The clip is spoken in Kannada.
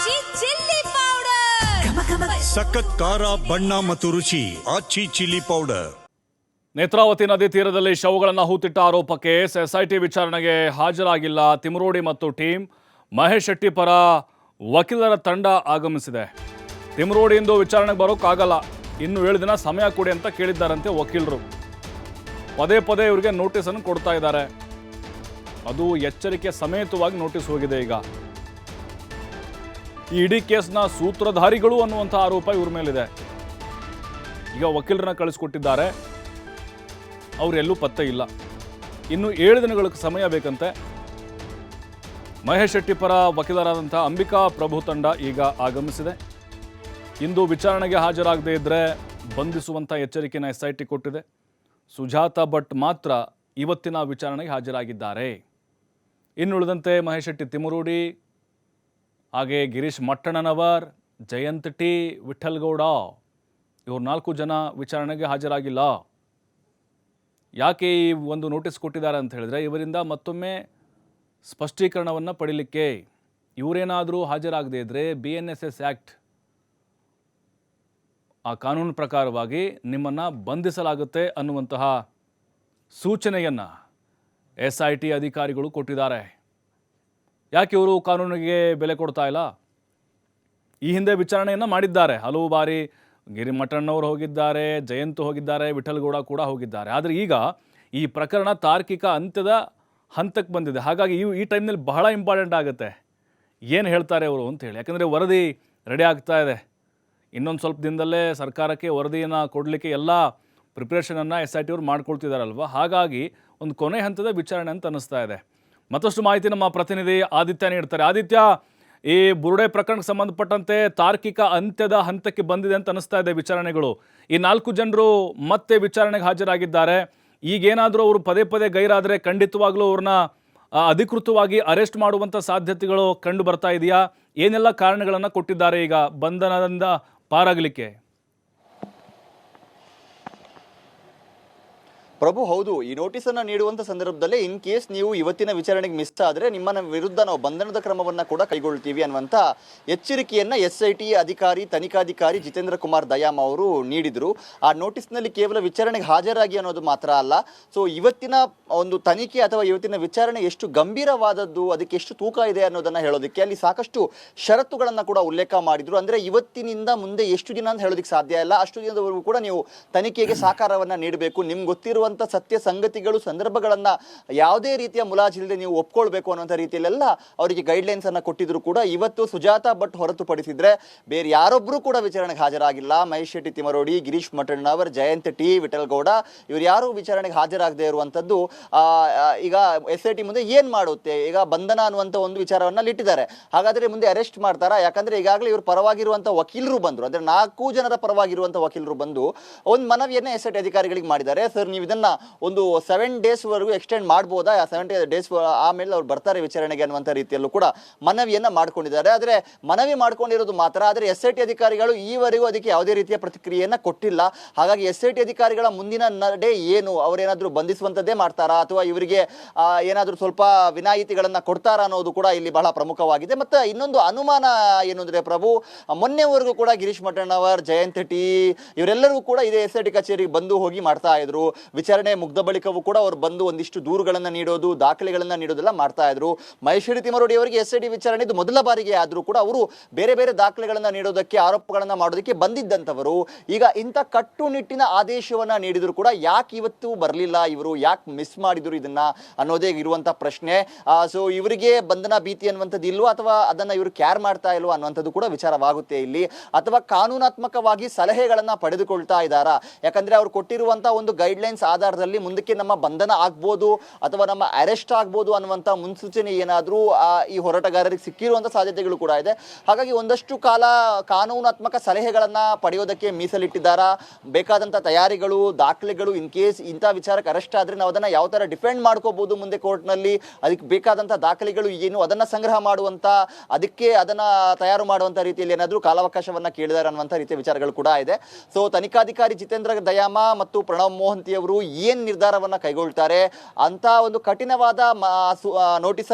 ಆಚಿ ಚಿಲ್ಲಿ ಪೌಡರ್. ಸಖತ್ ಖಾರ ಬಣ್ಣ ಮತ್ತು ರುಚಿ ಆಚಿ ಚಿಲ್ಲಿ ಪೌಡರ್. ನೇತ್ರಾವತಿ ನದಿ ತೀರದಲ್ಲಿ ಶವಗಳನ್ನು ಹೂತಿಟ್ಟ ಆರೋಪಕ್ಕೆ ಎಸ್ಐಟಿ ವಿಚಾರಣೆಗೆ ಹಾಜರಾಗಿಲ್ಲ ತಿಮರೋಡಿ ಮತ್ತು ಟೀಮ್. ಮಹೇಶ್ ಶೆಟ್ಟಿ ಪರ ವಕೀಲರ ತಂಡ ಆಗಮಿಸಿದೆ. ತಿಮರೋಡಿಯಿಂದ ವಿಚಾರಣೆಗೆ ಬರೋಕ್ಕಾಗಲ್ಲ ಇನ್ನು ಏಳು ದಿನ ಸಮಯ ಕೊಡಿ ಅಂತ ಕೇಳಿದ್ದಾರಂತೆ ವಕೀಲರು. ಪದೇ ಪದೇ ಇವರಿಗೆ ನೋಟಿಸನ್ನು ಕೊಡ್ತಾ ಇದ್ದಾರೆ. ಅದು ಎಚ್ಚರಿಕೆ ಸಮೇತವಾಗಿ ನೋಟಿಸ್ ಹೋಗಿದೆ ಈಗ. ಈ ಇಡೀ ಕೇಸ್ನ ಸೂತ್ರಧಾರಿಗಳು ಅನ್ನುವಂಥ ಆರೋಪ ಇವ್ರ ಮೇಲಿದೆ. ಈಗ ವಕೀಲರನ್ನ ಕಳಿಸ್ಕೊಟ್ಟಿದ್ದಾರೆ. ಅವರೆಲ್ಲೂ ಪತ್ತೆ ಇಲ್ಲ. ಇನ್ನು ಏಳು ದಿನಗಳ ಸಮಯ ಬೇಕಂತೆ. ಮಹೇಶ್ ಶೆಟ್ಟಿ ಪರ ವಕೀಲರಾದಂಥ ಅಂಬಿಕಾ ಪ್ರಭು ತಂಡ ಈಗ ಆಗಮಿಸಿದೆ. ಇಂದು ವಿಚಾರಣೆಗೆ ಹಾಜರಾಗದೇ ಇದ್ದರೆ ಬಂಧಿಸುವಂಥ ಎಚ್ಚರಿಕೆಯನ್ನು ಎಸ್ ಐ ಟಿ ಕೊಟ್ಟಿದೆ. ಸುಜಾತ ಭಟ್ ಮಾತ್ರ ಇವತ್ತಿನ ವಿಚಾರಣೆಗೆ ಹಾಜರಾಗಿದ್ದಾರೆ. ಇನ್ನುಳಿದಂತೆ ಮಹೇಶ್ ಶೆಟ್ಟಿ ತಿಮುರೂಡಿ ಹಾಗೆ ಗಿರೀಶ್ ಮಟ್ಟಣ್ಣನವರ್, ಜಯಂತ್ ಟಿ ವಿಠಲ್ಗೌಡ, ಇವ್ರು ನಾಲ್ಕು ಜನ ವಿಚಾರಣೆಗೆ ಹಾಜರಾಗಿಲ್ಲ. ಯಾಕೆ ಈ ಒಂದು ನೋಟಿಸ್ ಕೊಟ್ಟಿದ್ದಾರೆ ಅಂತ ಹೇಳಿದ್ರೆ, ಇವರಿಂದ ಮತ್ತೊಮ್ಮೆ ಸ್ಪಷ್ಟೀಕರಣವನ್ನು ಪಡೀಲಿಕ್ಕೆ ಇವರೇನಾದರೂ ಹಾಜರಾಗದೇ ಇದ್ದರೆ B N S S act ಆ ಕಾನೂನು ಪ್ರಕಾರವಾಗಿ ನಿಮ್ಮನ್ನು ಬಂಧಿಸಲಾಗುತ್ತೆ ಅನ್ನುವಂತಹ ಸೂಚನೆಯನ್ನು ಎಸ್ ಐ ಟಿ ಅಧಿಕಾರಿಗಳು ಕೊಟ್ಟಿದ್ದಾರೆ. ಯಾಕೆ ಇವರು ಕಾನೂನಿಗೆ ಬೆಲೆ ಕೊಡ್ತಾ ಇಲ್ಲ? ಈ ಹಿಂದೆ ವಿಚಾರಣೆಯನ್ನು ಮಾಡಿದ್ದಾರೆ. ಹಲವು ಬಾರಿ ಗಿರಿಮಠಣ್ಣವರು ಹೋಗಿದ್ದಾರೆ, ಜಯಂತ್ ಹೋಗಿದ್ದಾರೆ ವಿಠಲ್ಗೌಡ ಕೂಡ ಹೋಗಿದ್ದಾರೆ. ಆದರೆ ಈಗ ಈ ಪ್ರಕರಣ ತಾರ್ಕಿಕ ಅಂತ್ಯದ ಹಂತಕ್ಕೆ ಬಂದಿದೆ. ಹಾಗಾಗಿ ಈ ಈ ಟೈಮ್ನಲ್ಲಿ ಬಹಳ ಇಂಪಾರ್ಟೆಂಟ್ ಆಗುತ್ತೆ. ಏನು ಹೇಳ್ತಾರೆ ಅವರು ಅಂತೇಳಿ ಯಾಕಂದರೆ ವರದಿ ರೆಡಿ ಆಗ್ತಾ ಇದೆ. ಇನ್ನೊಂದು ಸ್ವಲ್ಪ ದಿನದಲ್ಲೇ ಸರ್ಕಾರಕ್ಕೆ ವರದಿಯನ್ನು ಕೊಡಲಿಕ್ಕೆ ಎಲ್ಲ ಪ್ರಿಪ್ರೇಷನನ್ನು ಎಸ್ ಐ ಟಿ ಅವರು ಮಾಡ್ಕೊಳ್ತಿದ್ದಾರಲ್ವ ಹಾಗಾಗಿ ಒಂದು ಕೊನೆ ಹಂತದ ವಿಚಾರಣೆ ಅಂತ ಅನ್ನಿಸ್ತಾ ಇದೆ. ಮತ್ತಷ್ಟು ಮಾಹಿತಿ ನಮ್ಮ ಪ್ರತಿನಿಧಿ ಆದಿತ್ಯ ನೀಡ್ತಾರೆ. ಆದಿತ್ಯ, ಈ ಬುರುಡೆ ಪ್ರಕರಣಕ್ಕೆ ಸಂಬಂಧಪಟ್ಟಂತೆ ತಾರ್ಕಿಕ ಅಂತ್ಯದ ಹಂತಕ್ಕೆ ಬಂದಿದೆ ಅಂತ ಅನಿಸ್ತಾ ಇದೆ ವಿಚಾರಣೆಗಳು. ಈ ನಾಲ್ಕು ಜನರು ಮತ್ತೆ ವಿಚಾರಣೆಗೆ ಹಾಜರಾಗಿದ್ದಾರೆ. ಈಗೇನಾದರೂ ಅವರು ಪದೇ ಪದೇ ಗೈರಾದರೆ ಖಂಡಿತವಾಗ್ಲೂ ಅವ್ರನ್ನ ಅಧಿಕೃತವಾಗಿ ಅರೆಸ್ಟ್ ಮಾಡುವಂಥ ಸಾಧ್ಯತೆಗಳು ಕಂಡು ಬರ್ತಾ ಇದೆಯಾ? ಏನೆಲ್ಲ ಕಾರಣಗಳನ್ನು ಕೊಟ್ಟಿದ್ದಾರೆ ಈಗ ಬಂಧನದಿಂದ ಪಾರಾಗಲಿಕ್ಕೆ? ಪ್ರಭು, ಹೌದು, ಈ ನೋಟಿಸ್ ಅನ್ನ ನೀಡುವಂತ ಸಂದರ್ಭದಲ್ಲಿ ಇನ್ ಕೇಸ್ ನೀವು ಇವತ್ತಿನ ವಿಚಾರಣೆಗೆ ಮಿಸ್ ಆದರೆ ನಿಮ್ಮನ್ನ ವಿರುದ್ಧ ನಾವು ಬಂಧನದ ಕ್ರಮವನ್ನ ಕೂಡ ಕೈಗೊಳ್ತೀವಿ ಅನ್ನುವಂತ ಎಚ್ಚರಿಕೆಯನ್ನ ಎಸ್ ಐ ಟಿ ಅಧಿಕಾರಿ, ತನಿಖಾಧಿಕಾರಿ ಜಿತೇಂದ್ರ ಕುಮಾರ್ ದಯಾಮ್ ಅವರು ನೀಡಿದ್ರು. ಆ ನೋಟಿಸ್ನಲ್ಲಿ ಕೇವಲ ವಿಚಾರಣೆಗೆ ಹಾಜರಾಗಿ ಅನ್ನೋದು ಮಾತ್ರ ಅಲ್ಲ. ಸೊ ಇವತ್ತಿನ ಒಂದು ತನಿಖೆ ಅಥವಾ ಇವತ್ತಿನ ವಿಚಾರಣೆ ಎಷ್ಟು ಗಂಭೀರವಾದದ್ದು, ಅದಕ್ಕೆ ಎಷ್ಟು ತೂಕ ಇದೆ ಅನ್ನೋದನ್ನ ಹೇಳೋದಕ್ಕೆ ಅಲ್ಲಿ ಸಾಕಷ್ಟು ಷರತ್ತುಗಳನ್ನ ಕೂಡ ಉಲ್ಲೇಖ ಮಾಡಿದ್ರು. ಅಂದ್ರೆ ಇವತ್ತಿನಿಂದ ಮುಂದೆ ಎಷ್ಟು ದಿನ ಅಂತ ಹೇಳೋದಕ್ಕೆ ಸಾಧ್ಯ ಇಲ್ಲ. ಅಷ್ಟು ದಿನದವರೆಗೂ ಕೂಡ ನೀವು ತನಿಖೆಗೆ ಸಹಕಾರವನ್ನ ನೀಡಬೇಕು. ನಿಮ್ಗೆ ಗೊತ್ತಿರುವಂತ ಸತ್ಯ ಸಂಗತಿಗಳು ಸಂದರ್ಭಗಳನ್ನ ಯಾವುದೇ ರೀತಿಯ ಮುಲಾಜಿಲ್ಲದೆ ನೀವು ಒಪ್ಕೊಳ್ಬೇಕು ಅನ್ನೋಂಥ ರೀತಿಯಲ್ಲೆಲ್ಲ ಅವರಿಗೆ ಗೈಡ್ಲೈನ್ಸ್ ಅನ್ನ ಕೊಟ್ಟಿದ್ರು ಕೂಡ ಇವತ್ತು ಸುಜಾತ ಭಟ್ ಹೊರತುಪಡಿಸಿದ್ರೆ ಬೇರೆ ಯಾರೊಬ್ರು ಕೂಡ ವಿಚಾರಣೆಗೆ ಹಾಜರಾಗಿಲ್ಲ. ಮಹೇಶ್ ಶೆಟ್ಟಿ ತಿಮರೋಡಿ ಗಿರೀಶ್ ಮಠಣ್ಣವರ್ ಜಯಂತ್ ಟಿ ವಿಠಲ್ಗೌಡ ಇವರು ಯಾರು ವಿಚಾರಣೆಗೆ ಹಾಜರಾಗದೇ ಆ, ಈಗ ಎಸ್ ಐ ಟಿ ಮುಂದೆ ಏನ್ ಮಾಡುತ್ತೆ? ಈಗ ಬಂಧನ ಅನ್ನುವಂಥ ಒಂದು ವಿಚಾರವನ್ನ ಇಟ್ಟಿದ್ದಾರೆ ಹಾಗಾದ್ರೆ ಮುಂದೆ ಅರೆಸ್ಟ್ ಮಾಡ್ತಾರಾ? ಯಾಕಂದ್ರೆ ಈಗಾಗಲೇ ಇವರು ಪರವಾಗಿರುವಂತ ವಕೀಲರು ಬಂದ್ರು. ಅಂದ್ರೆ ನಾಲ್ಕು ಜನರ ಪರವಾಗಿರುವಂತ ವಕೀಲರು ಬಂದು ಒಂದು ಮನವಿಯನ್ನ ಎಸ್ ಐ ಟಿ ಅಧಿಕಾರಿಗಳಿಗೆ ಮಾಡಿದ್ದಾರೆ. ಸರ್ ನೀವು ಒಂದು ಸೆವೆನ್ ಡೇಸ್ ವರೆಗೂ ಎಕ್ಸ್ಟೆಂಡ್ ಮಾಡ್ಬೋದಾ? ಸೆವೆನ್ ಡೇಸ್ ಆಮೇಲೆ ಅವ್ರು ಬರ್ತಾರೆ ವಿಚಾರಣೆಗೆ ಅನ್ನುವಂಥ ರೀತಿಯಲ್ಲೂ ಕೂಡ ಮನವಿಯನ್ನ ಮಾಡ್ಕೊಂಡಿದ್ದಾರೆ. ಆದ್ರೆ ಮನವಿ ಮಾಡ್ಕೊಂಡಿರೋದು ಮಾತ್ರ, ಆದ್ರೆ ಎಸ್ ಐ ಟಿ ಅಧಿಕಾರಿಗಳು ಈವರೆಗೂ ಅದಕ್ಕೆ ಯಾವುದೇ ರೀತಿಯ ಪ್ರತಿಕ್ರಿಯೆಯನ್ನ ಕೊಟ್ಟಿಲ್ಲ. ಹಾಗಾಗಿ ಎಸ್ ಐ ಟಿ ಅಧಿಕಾರಿಗಳ ಮುಂದಿನ ನಡೆ ಏನು? ಅವರೇನಾದರೂ ಬಂಧಿಸುವಂತದ್ದೇ ಮಾಡ್ತಾರಾ? ಅಥವಾ ಇವರಿಗೆ ಏನಾದರೂ ಸ್ವಲ್ಪ ವಿನಾಯಿತಿಗಳನ್ನ ಕೊಡ್ತಾರಾ ಅನ್ನೋದು ಕೂಡ ಇಲ್ಲಿ ಬಹಳ ಪ್ರಮುಖವಾಗಿದೆ. ಮತ್ತೆ ಇನ್ನೊಂದು ಅನುಮಾನ ಏನು ಅಂದ್ರೆ ಪ್ರಭು, ಮೊನ್ನೆವರೆಗೂ ಕೂಡ ಗಿರೀಶ್ ಮಠಣ್ಣವರ್, ಜಯಂತ್ ಟಿ, ಇವರೆಲ್ಲರೂ ಕೂಡ ಇದೇ ಎಸ್ ಐ ಟಿ ಕಚೇರಿಗೆ ಬಂದು ಹೋಗಿ ಮಾಡ್ತಾ ಇದ್ರು. ವಿಚಾರಣೆ ಮುಗ್ದ ಬಳಿಕವೂ ಕೂಡ ಅವರು ಬಂದು ಒಂದಿಷ್ಟು ದೂರುಗಳನ್ನ ನೀಡೋದು, ದಾಖಲೆಗಳನ್ನ ನೀಡೋದೆಲ್ಲ ಮಾಡ್ತಾ ಇದ್ರು. ಮಹೇಶ್ವರಿ ತಿಮರೋಡಿ ಅವರಿಗೆ ಎಸ್ ಐ ಟಿ ವಿಚಾರಣೆ ಇದು ಮೊದಲ ಬಾರಿಗೆ ಆದ್ರೂ ಕೂಡ ಅವರು ಬೇರೆ ಬೇರೆ ದಾಖಲೆಗಳನ್ನ ನೀಡೋದಕ್ಕೆ, ಆರೋಪಗಳನ್ನ ಮಾಡೋದಕ್ಕೆ ಬಂದಿದ್ದಂಥವರು. ಈಗ ಇಂಥ ಕಟ್ಟುನಿಟ್ಟಿನ ಆದೇಶವನ್ನ ನೀಡಿದ್ರು ಕೂಡ ಯಾಕೆ ಇವತ್ತು ಬರಲಿಲ್ಲ, ಇವರು ಯಾಕೆ ಮಿಸ್ ಮಾಡಿದ್ರು ಇದನ್ನ ಅನ್ನೋದೇ ಇರುವಂತ ಪ್ರಶ್ನೆ. ಸೊ ಇವರಿಗೆ ಬಂಧನ ಭೀತಿ ಅನ್ನುವಂಥದ್ದು ಇಲ್ವೋ ಅಥವಾ ಅದನ್ನ ಇವರು ಕ್ಯಾರ್ ಮಾಡ್ತಾ ಇಲ್ವೋ ಅನ್ನುವಂಥದ್ದು ಕೂಡ ವಿಚಾರವಾಗುತ್ತೆ ಇಲ್ಲಿ. ಅಥವಾ ಕಾನೂನಾತ್ಮಕವಾಗಿ ಸಲಹೆಗಳನ್ನ ಪಡೆದುಕೊಳ್ತಾ ಇದ್ದಾರಾ? ಯಾಕಂದ್ರೆ ಅವ್ರು ಕೊಟ್ಟಿರುವಂತ ಒಂದು ಗೈಡ್ಲೈನ್ಸ್ ಆಧಾರದಲ್ಲಿ ಮುಂದಕ್ಕೆ ನಮ್ಮ ಬಂಧನ ಆಗ್ಬೋದು ಅಥವಾ ನಮ್ಮ ಅರೆಸ್ಟ್ ಆಗ್ಬೋದು ಅನ್ನುವಂತ ಮುನ್ಸೂಚನೆ ಏನಾದರೂ ಈ ಹೋರಾಟಗಾರರಿಗೆ ಸಿಕ್ಕಿರುವಂಥ ಸಾಧ್ಯತೆಗಳು ಕೂಡ ಇದೆ. ಹಾಗಾಗಿ ಒಂದಷ್ಟು ಕಾಲ ಕಾನೂನಾತ್ಮಕ ಸಲಹೆಗಳನ್ನು ಪಡೆಯೋದಕ್ಕೆ ಮೀಸಲಿಟ್ಟಿದ್ದಾರಾ? ಬೇಕಾದಂಥ ತಯಾರಿಗಳು, ದಾಖಲೆಗಳು ಇನ್ ಕೇಸ್ ಇಂಥ ವಿಚಾರಕ್ಕೆ ಅರೆಸ್ಟ್ ಆದ್ರೆ ನಾವು ಅದನ್ನ ಯಾವ ತರ ಡಿಫೆಂಡ್ ಮಾಡ್ಕೋಬಹುದು ಮುಂದೆ ಕೋರ್ಟ್ನಲ್ಲಿ? ಅದಕ್ಕೆ ಬೇಕಾದಂಥ ದಾಖಲೆಗಳು ಏನು? ಅದನ್ನ ಸಂಗ್ರಹ ಮಾಡುವಂತ ಅದಕ್ಕೆ ಅದನ್ನ ತಯಾರು ಮಾಡುವಂತ ರೀತಿಯಲ್ಲಿ ಏನಾದರೂ ಕಾಲಾವಕಾಶವನ್ನ ಕೇಳಿದಾರೆ ಅನ್ನುವಂಥ ರೀತಿಯ ವಿಚಾರಗಳು ಕೂಡ ಇದೆ. ಸೊ ತನಿಖಾಧಿಕಾರಿ ಜಿತೇಂದ್ರ ದಯಾಮ ಮತ್ತು ಪ್ರಣವ್ ಮೋಹಂತಿ ಅವರು ಏನ್ ನಿರ್ಧಾರವನ್ನ ಕೈಗೊಳ್ತಾರೆ? ಅಂತ ಒಂದು ಕಠಿಣವಾದ ನೋಟಿಸ್